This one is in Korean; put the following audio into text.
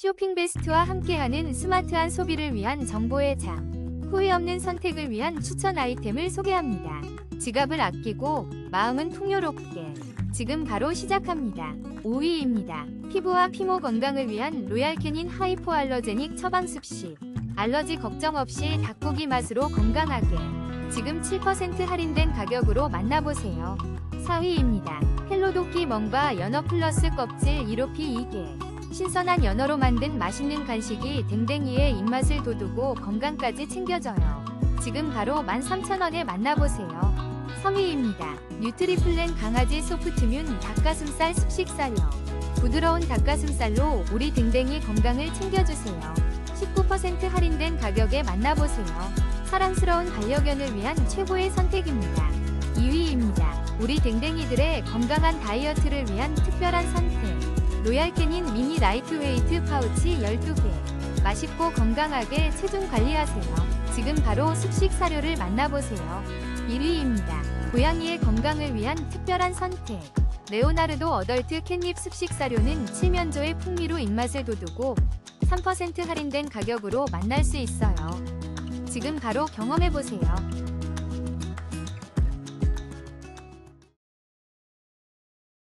쇼핑 베스트와 함께하는 스마트한 소비를 위한 정보의 장. 후회 없는 선택을 위한 추천 아이템을 소개합니다. 지갑을 아끼고 마음은 풍요롭게. 지금 바로 시작합니다. 5위입니다. 피부와 피모 건강을 위한 로얄 캐닌 하이포 알러제닉 처방 습식. 알러지 걱정 없이 닭고기 맛으로 건강하게. 지금 7% 할인된 가격으로 만나보세요. 4위입니다. 헬로도끼 멍바 연어 플러스 껍질 1호피 2개. 신선한 연어로 만든 맛있는 간식이 댕댕이의 입맛을 돋우고 건강까지 챙겨줘요. 지금 바로 13,000원에 만나보세요. 3위입니다. 뉴트리플랜 강아지 소프트뮨 닭가슴살 습식사료. 부드러운 닭가슴살로 우리 댕댕이 건강을 챙겨주세요. 19% 할인된 가격에 만나보세요. 사랑스러운 반려견을 위한 최고의 선택입니다. 2위입니다. 우리 댕댕이들의 건강한 다이어트를 위한 특별한 선택. 로얄 캐닌 미니 라이트웨이트 파우치 12개. 맛있고 건강하게 체중 관리하세요. 지금 바로 습식 사료를 만나보세요. 1위입니다. 고양이의 건강을 위한 특별한 선택. 레오나르도 어덜트 캣닙 습식 사료는 칠면조의 풍미로 입맛을 돋우고 3% 할인된 가격으로 만날 수 있어요. 지금 바로 경험해보세요.